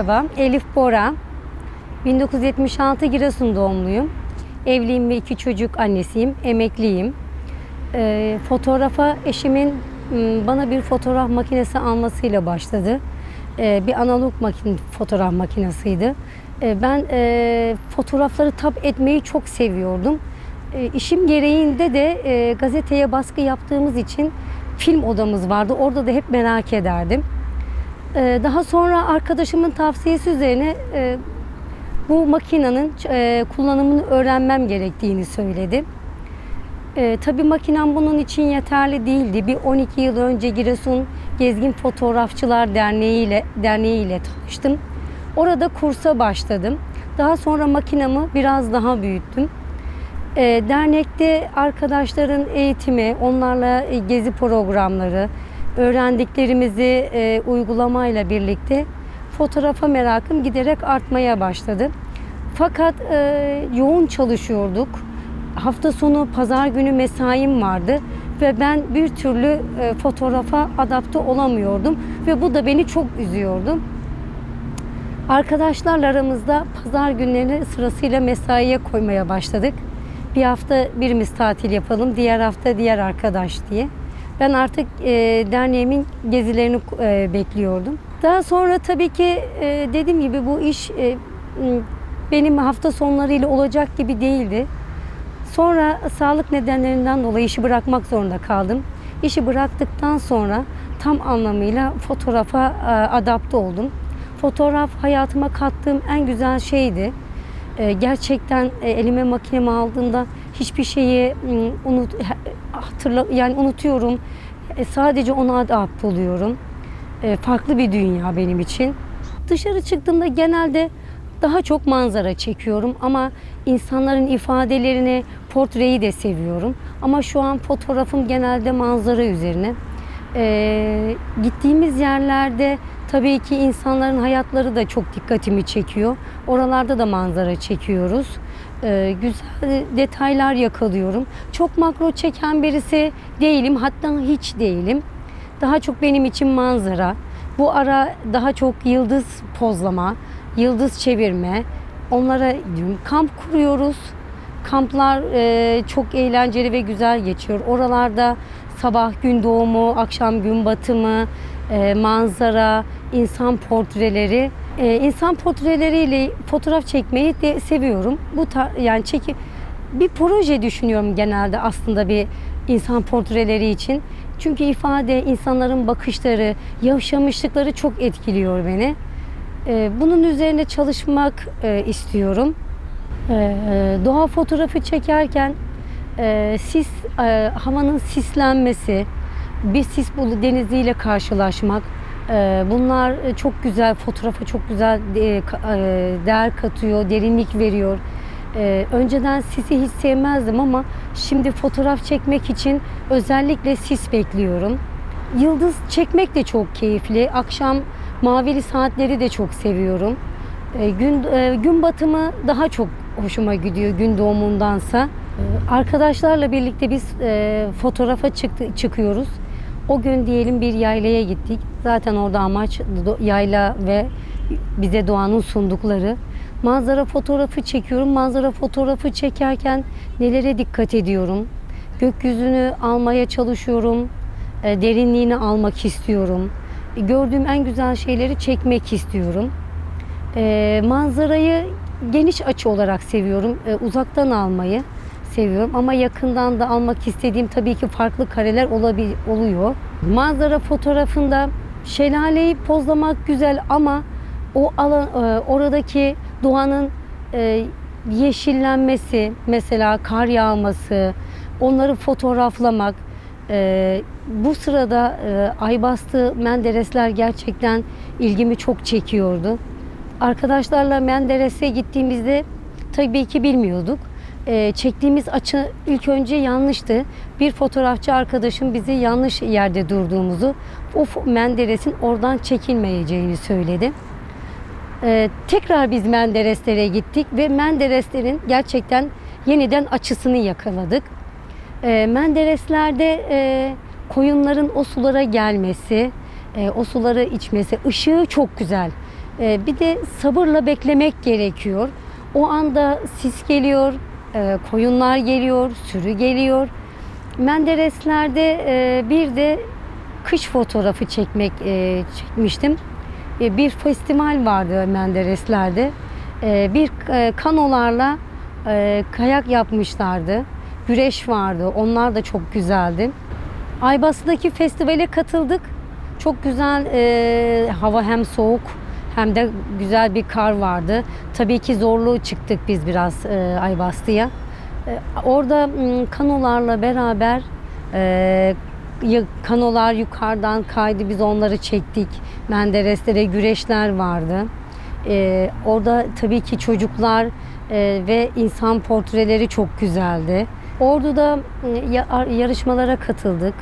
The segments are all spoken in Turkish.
Merhaba, Elif Bora. 1976 Giresun doğumluyum. Evliyim ve iki çocuk annesiyim, emekliyim. Ee, fotoğrafa eşimin bana bir fotoğraf makinesi almasıyla başladı. Ee, bir analog makin, fotoğraf makinesiydi. Ee, ben e, fotoğrafları tap etmeyi çok seviyordum. E, işim gereğinde de e, gazeteye baskı yaptığımız için film odamız vardı. Orada da hep merak ederdim. Ee, Daha sonra arkadaşımın tavsiyesi üzerine e, bu makinenin e, kullanımını öğrenmem gerektiğini söyledi. E, tabii makinem bunun için yeterli değildi. Bir 12 yıl önce Giresun Gezgin Fotoğrafçılar Derneği ile derneği ile tanıştım. Orada kursa başladım. Daha sonra makinamı biraz daha büyüttüm. E, dernekte arkadaşların eğitimi, onlarla gezi programları, öğrendiklerimizi e, uygulamayla birlikte fotoğrafa merakım giderek artmaya başladı. Fakat e, yoğun çalışıyorduk. Hafta sonu pazar günü mesaim vardı ve ben bir türlü e, fotoğrafa adapte olamıyordum ve bu da beni çok üzüyordu. Arkadaşlarla aramızda pazar günlerini sırasıyla mesaiye koymaya başladık. Bir hafta birimiz tatil yapalım, diğer hafta diğer arkadaş diye. Ben artık e, derneğimin gezilerini e, bekliyordum. Daha sonra tabii ki e, dediğim gibi bu iş e, benim hafta sonlarıyla olacak gibi değildi. Sonra sağlık nedenlerinden dolayı işi bırakmak zorunda kaldım. İşi bıraktıktan sonra tam anlamıyla fotoğrafa e, adapte oldum. Fotoğraf hayatıma kattığım en güzel şeydi. E, gerçekten e, elime makinemi aldığımda hiçbir şeyi unut hatırla yani unutuyorum. E, sadece ona adapte oluyorum. E, farklı bir dünya benim için. Dışarı çıktığımda genelde daha çok manzara çekiyorum ama insanların ifadelerini, portreyi de seviyorum. Ama şu an fotoğrafım genelde manzara üzerine. E, gittiğimiz yerlerde tabii ki insanların hayatları da çok dikkatimi çekiyor. Oralarda da manzara çekiyoruz. E, güzel detaylar yakalıyorum. Çok makro çeken birisi değilim, hatta hiç değilim. Daha çok benim için manzara. Bu ara daha çok yıldız pozlama, yıldız çevirme. Onlara diyorum, kamp kuruyoruz. Kamplar e, çok eğlenceli ve güzel geçiyor. Oralarda sabah gün doğumu, akşam gün batımı, e, manzara, insan portreleri. E, insan portreleriyle fotoğraf çekmeyi de seviyorum. Bu yani çeki bir proje düşünüyorum genelde aslında bir insan portreleri için. Çünkü ifade, insanların bakışları, yaşamışlıkları çok etkiliyor beni. E, bunun üzerine çalışmak e, istiyorum. E, doğa fotoğrafı çekerken e, sis, e, havanın sislenmesi, bir sis bulu deniziyle karşılaşmak, bunlar e, çok güzel, fotoğrafa çok güzel e, e, değer katıyor, derinlik veriyor. E, önceden sisi hiç sevmezdim ama şimdi fotoğraf çekmek için özellikle sis bekliyorum. Yıldız çekmek de çok keyifli. Akşam mavili saatleri de çok seviyorum. E, gün gün batımı daha çok hoşuma gidiyor gün doğumundansa. Arkadaşlarla birlikte biz fotoğrafa çıktı, çıkıyoruz. O gün diyelim bir yaylaya gittik. Zaten orada amaç yayla ve bize doğanın sundukları. Manzara fotoğrafı çekiyorum. Manzara fotoğrafı çekerken nelere dikkat ediyorum? Gökyüzünü almaya çalışıyorum. E, derinliğini almak istiyorum. E, Gördüğüm en güzel şeyleri çekmek istiyorum. E, manzarayı geniş açı olarak seviyorum. Uzaktan almayı seviyorum ama yakından da almak istediğim tabii ki farklı kareler olabil oluyor. Manzara fotoğrafında şelaleyi pozlamak güzel ama o alan e, oradaki doğanın e, yeşillenmesi, mesela kar yağması, onları fotoğraflamak. e, bu sırada e, Aybastı Menderesler gerçekten ilgimi çok çekiyordu. Arkadaşlarla Menderes'e gittiğimizde tabii ki bilmiyorduk. Ee, çektiğimiz açı ilk önce yanlıştı. Bir fotoğrafçı arkadaşım bizi yanlış yerde durduğumuzu, o Menderes'in oradan çekilmeyeceğini söyledi. Ee, tekrar biz Menderes'lere gittik ve Menderes'lerin gerçekten yeniden açısını yakaladık. Ee, Menderes'lerde e, koyunların o sulara gelmesi, e, o suları içmesi, ışığı çok güzel. E, bir de sabırla beklemek gerekiyor. O anda sis geliyor, e, koyunlar geliyor, sürü geliyor. Menderesler'de e, bir de kış fotoğrafı çekmek e, çekmiştim. E, bir festival vardı Menderesler'de. E, bir e, kanolarla kayak yapmışlardı. Güreş vardı. Onlar da çok güzeldi. Aybası'daki festivale katıldık. Çok güzel hava hem soğuk hem de güzel bir kar vardı. Tabii ki zorluğu çıktık biz biraz e, Aybastı'ya. E, orada kanolarla beraber e, kanolar yukarıdan kaydı biz onları çektik. Menderes'te güreşler vardı. E, orada tabii ki çocuklar e, ve insan portreleri çok güzeldi. Ordu'da e, ya- yarışmalara katıldık.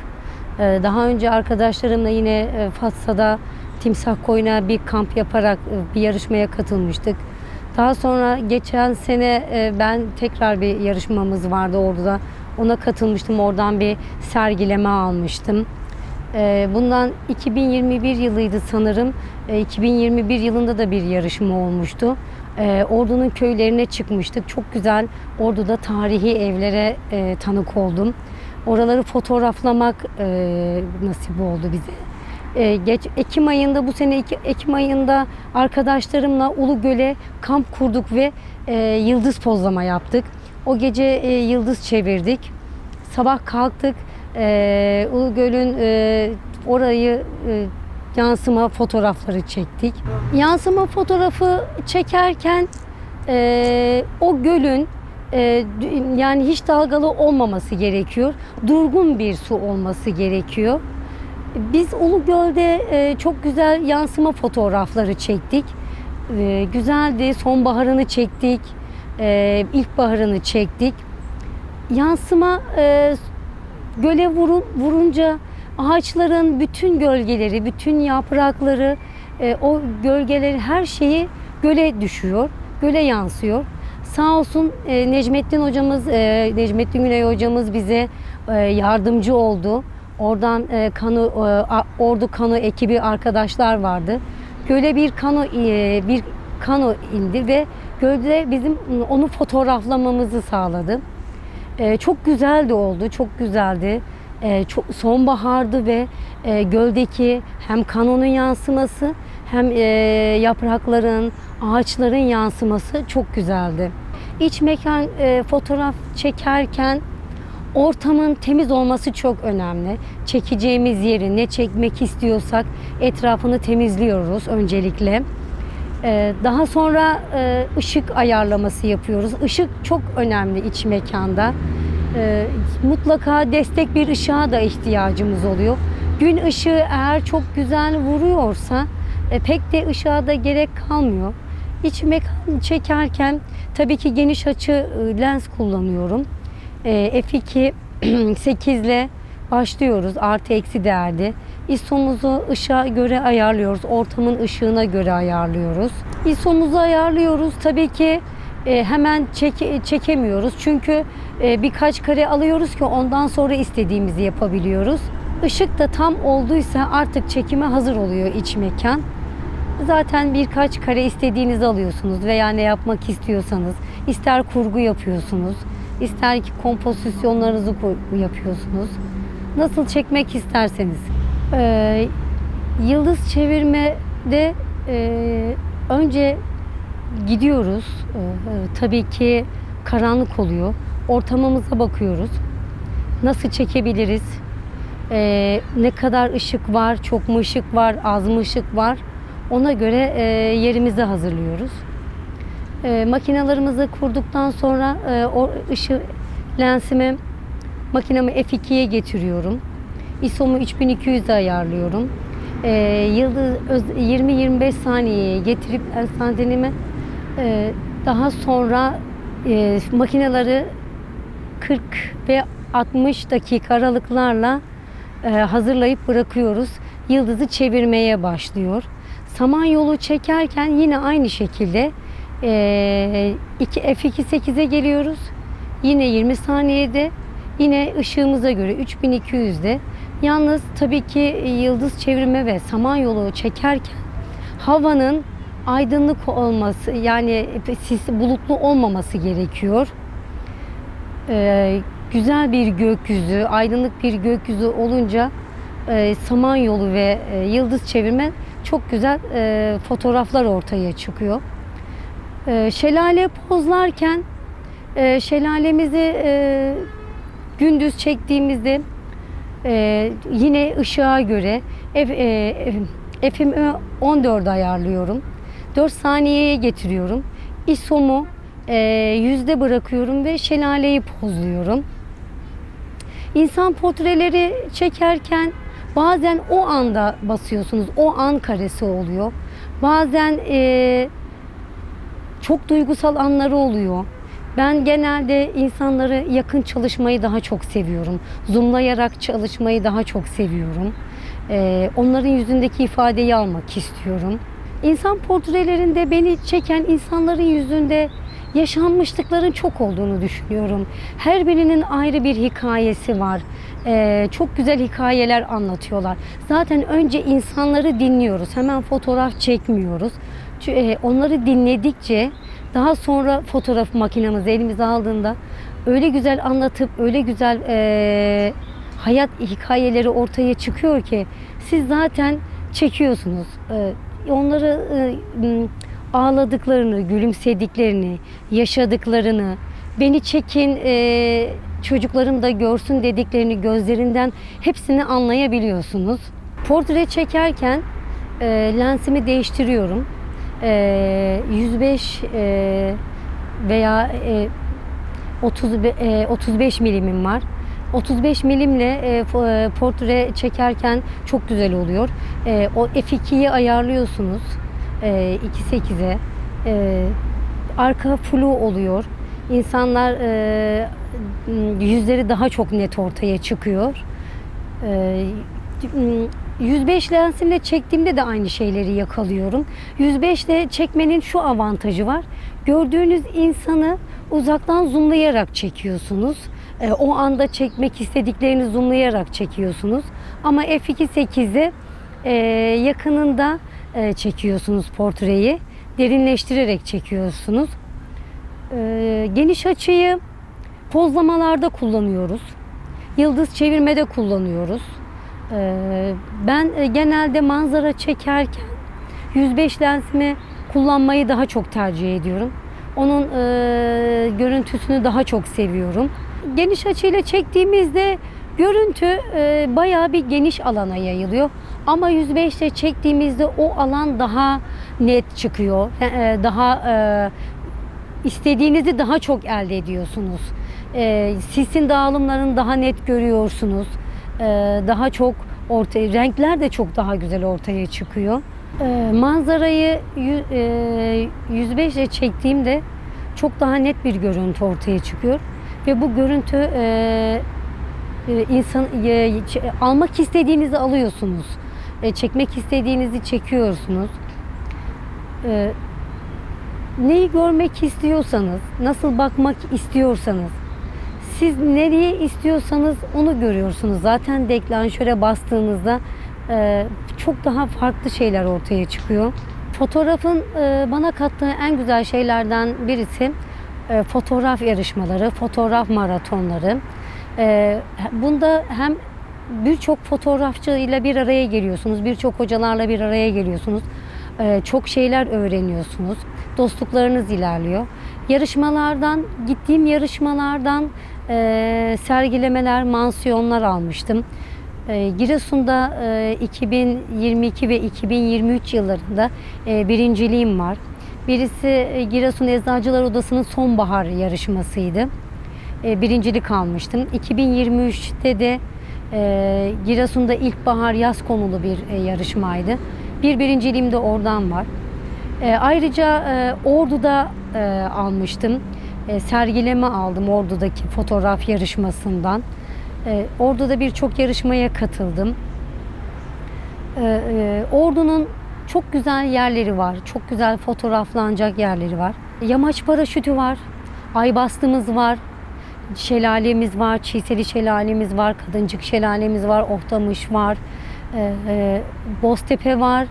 Ee, Daha önce arkadaşlarımla yine e, Fatsa'da timsah koyuna bir kamp yaparak e, bir yarışmaya katılmıştık. Daha sonra geçen sene e, ben tekrar bir yarışmamız vardı orada. Ona katılmıştım. Oradan bir sergileme almıştım. Ee, Bundan 2021 yılıydı sanırım. Ee, 2021 yılında da bir yarışma olmuştu. Ordu'nun köylerine çıkmıştık. Çok güzel Ordu'da tarihi evlere e, tanık oldum. Oraları fotoğraflamak e, nasip oldu bize. E, geç Ekim ayında bu sene Ek- Ekim ayında arkadaşlarımla Ulugöl'e kamp kurduk ve e, yıldız pozlama yaptık. O gece e, yıldız çevirdik. Sabah kalktık. E, Ulugöl'ün e, orayı e, yansıma fotoğrafları çektik. Yansıma fotoğrafı çekerken e, o gölün e, yani hiç dalgalı olmaması gerekiyor. Durgun bir su olması gerekiyor. Biz Ulugöl'de e, çok güzel yansıma fotoğrafları çektik. E, güzeldi. Sonbaharını çektik. E, ilkbaharını çektik. Yansıma e, göle vurun, vurunca ağaçların bütün gölgeleri, bütün yaprakları, e, o gölgeleri her şeyi göle düşüyor, göle yansıyor. Sağ olsun e, Necmettin hocamız, e, Necmettin Güney hocamız bize e, yardımcı oldu. Oradan e, kano, e, ordu kano ekibi arkadaşlar vardı. Göle bir kano e, bir kano indi ve gölde bizim onu fotoğraflamamızı sağladı. Ee, çok güzeldi oldu, çok güzeldi. Ee, çok sonbahardı ve e, göldeki hem kanonun yansıması hem e, yaprakların, ağaçların yansıması çok güzeldi. İç mekan e, fotoğraf çekerken ortamın temiz olması çok önemli. Çekeceğimiz yeri ne çekmek istiyorsak etrafını temizliyoruz öncelikle. Ee, Daha sonra e, ışık ayarlaması yapıyoruz. Işık çok önemli iç mekanda. Ee, Mutlaka destek bir ışığa da ihtiyacımız oluyor. Gün ışığı eğer çok güzel vuruyorsa e, pek de ışığa da gerek kalmıyor. İç mekan çekerken tabii ki geniş açı e, lens kullanıyorum. E, F2 8 ile başlıyoruz artı eksi değerli. ISO'muzu ışığa göre ayarlıyoruz. Ortamın ışığına göre ayarlıyoruz. ISO'muzu ayarlıyoruz. Tabii ki e, hemen çek- çekemiyoruz. Çünkü e, birkaç kare alıyoruz ki ondan sonra istediğimizi yapabiliyoruz. Işık da tam olduysa artık çekime hazır oluyor iç mekan. Zaten birkaç kare istediğinizi alıyorsunuz veya ne yapmak istiyorsanız. ister kurgu yapıyorsunuz, ister ki kompozisyonlarınızı ko- yapıyorsunuz. Nasıl çekmek isterseniz. Ee, yıldız çevirmede e, önce gidiyoruz. Ee, tabii ki karanlık oluyor. Ortamımıza bakıyoruz. Nasıl çekebiliriz? Ee, ne kadar ışık var, çok mu ışık var, az mı ışık var? Ona göre e, yerimizi hazırlıyoruz. E, makinalarımızı kurduktan sonra e, o ışığı lensimi makinamı f2'ye getiriyorum. ISO'mu 3200'e ayarlıyorum. E, yıldız öz- 20-25 saniyeye getirip enstantanemi e, daha sonra e, makineleri 40 ve 60 dakika aralıklarla e, hazırlayıp bırakıyoruz. Yıldızı çevirmeye başlıyor. Samanyolu çekerken yine aynı şekilde F2.8'e geliyoruz. Yine 20 saniyede yine ışığımıza göre 3200'de. Yalnız tabii ki yıldız çevirme ve samanyolu çekerken havanın aydınlık olması yani sis bulutlu olmaması gerekiyor. Ee, güzel bir gökyüzü, aydınlık bir gökyüzü olunca e, Samanyolu ve e, yıldız çevirme çok güzel e, fotoğraflar ortaya çıkıyor. E, şelale pozlarken e, şelalemizi e, gündüz çektiğimizde e, yine ışığa göre F, e, F'imi 14 ayarlıyorum. 4 saniyeye getiriyorum. ISO'mu yüzde bırakıyorum ve şelaleyi pozluyorum. İnsan portreleri çekerken bazen o anda basıyorsunuz. O an karesi oluyor. Bazen e, çok duygusal anları oluyor. Ben genelde insanları yakın çalışmayı daha çok seviyorum. Zoomlayarak çalışmayı daha çok seviyorum. Ee, onların yüzündeki ifadeyi almak istiyorum. İnsan portrelerinde beni çeken insanların yüzünde yaşanmışlıkların çok olduğunu düşünüyorum. Her birinin ayrı bir hikayesi var. Ee, çok güzel hikayeler anlatıyorlar. Zaten önce insanları dinliyoruz. Hemen fotoğraf çekmiyoruz. E, Onları dinledikçe daha sonra fotoğraf makinemizi elimize aldığında öyle güzel anlatıp öyle güzel e, hayat hikayeleri ortaya çıkıyor ki siz zaten çekiyorsunuz. E, onları e, ağladıklarını, gülümsediklerini, yaşadıklarını, beni çekin e, çocuklarım da görsün dediklerini gözlerinden hepsini anlayabiliyorsunuz. Portre çekerken e, lensimi değiştiriyorum. E, 105 e, veya e, 30 be- e, 35 milimim var. 35 milimle e, portre çekerken çok güzel oluyor. E, o f2'yi ayarlıyorsunuz. E, 2.8'e. E, arka flu oluyor. İnsanlar e, yüzleri daha çok net ortaya çıkıyor. E, 105 lensimle çektiğimde de aynı şeyleri yakalıyorum. 105 ile çekmenin şu avantajı var. Gördüğünüz insanı uzaktan zoomlayarak çekiyorsunuz. E, o anda çekmek istediklerini zoomlayarak çekiyorsunuz. Ama f2.8'de e, yakınında e, çekiyorsunuz portreyi. Derinleştirerek çekiyorsunuz. E, geniş açıyı pozlamalarda kullanıyoruz. Yıldız çevirmede kullanıyoruz. Ben e, genelde manzara çekerken 105 lensimi kullanmayı daha çok tercih ediyorum. Onun e, görüntüsünü daha çok seviyorum. Geniş açıyla çektiğimizde görüntü e, bayağı bir geniş alana yayılıyor. Ama 105 ile çektiğimizde o alan daha net çıkıyor. Daha istediğinizi daha çok elde ediyorsunuz. Sisin dağılımlarını daha net görüyorsunuz. E, daha çok ortaya, renkler de çok daha güzel ortaya çıkıyor. E, manzarayı yü- e, 105 ile çektiğimde çok daha net bir görüntü ortaya çıkıyor. Ve bu görüntü e, e, insan e, almak istediğinizi alıyorsunuz. E, çekmek istediğinizi çekiyorsunuz. E, neyi görmek istiyorsanız, nasıl bakmak istiyorsanız, siz nereye istiyorsanız onu görüyorsunuz. Zaten deklanşöre bastığınızda e, çok daha farklı şeyler ortaya çıkıyor. Fotoğrafın e, bana kattığı en güzel şeylerden birisi e, fotoğraf yarışmaları, fotoğraf maratonları. E, bunda hem birçok fotoğrafçı ile bir araya geliyorsunuz, birçok hocalarla bir araya geliyorsunuz. E, çok şeyler öğreniyorsunuz. Dostluklarınız ilerliyor. Yarışmalardan, gittiğim yarışmalardan e, sergilemeler, mansiyonlar almıştım. E, Giresun'da e, 2022 ve 2023 yıllarında e, birinciliğim var. Birisi e, Giresun Eczacılar Odası'nın sonbahar yarışmasıydı. E, birincilik almıştım. 2023'te de e, Giresun'da ilkbahar yaz konulu bir e, yarışmaydı. Bir birinciliğim de oradan var. E, ayrıca Ordu'da almıştım. E, sergileme aldım Ordu'daki fotoğraf yarışmasından. E, Ordu'da birçok yarışmaya katıldım. E, e, Ordu'nun çok güzel yerleri var. Çok güzel fotoğraflanacak yerleri var. Yamaç paraşütü var. Aybastımız var. Şelalemiz var. Çiğseli şelalemiz var. Kadıncık şelalemiz var. Ohtamış var. Boztepe var.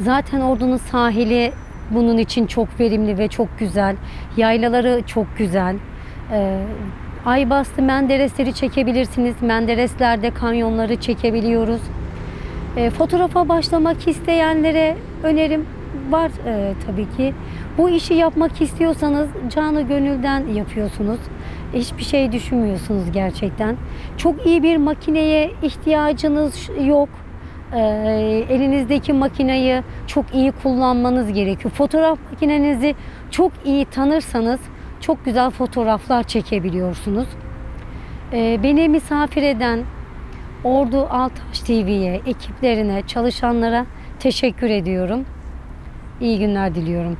Zaten Ordu'nun sahili bunun için çok verimli ve çok güzel. Yaylaları çok güzel. Ee, Aybastı Menderesleri çekebilirsiniz. Mendereslerde kanyonları çekebiliyoruz. E, fotoğrafa başlamak isteyenlere önerim var e, tabii ki. Bu işi yapmak istiyorsanız canı gönülden yapıyorsunuz. Hiçbir şey düşünmüyorsunuz gerçekten. Çok iyi bir makineye ihtiyacınız yok. E, elinizdeki makineyi çok iyi kullanmanız gerekiyor. Fotoğraf makinenizi çok iyi tanırsanız çok güzel fotoğraflar çekebiliyorsunuz. E, beni misafir eden Ordu Altaş TV'ye, ekiplerine, çalışanlara teşekkür ediyorum. İyi günler diliyorum.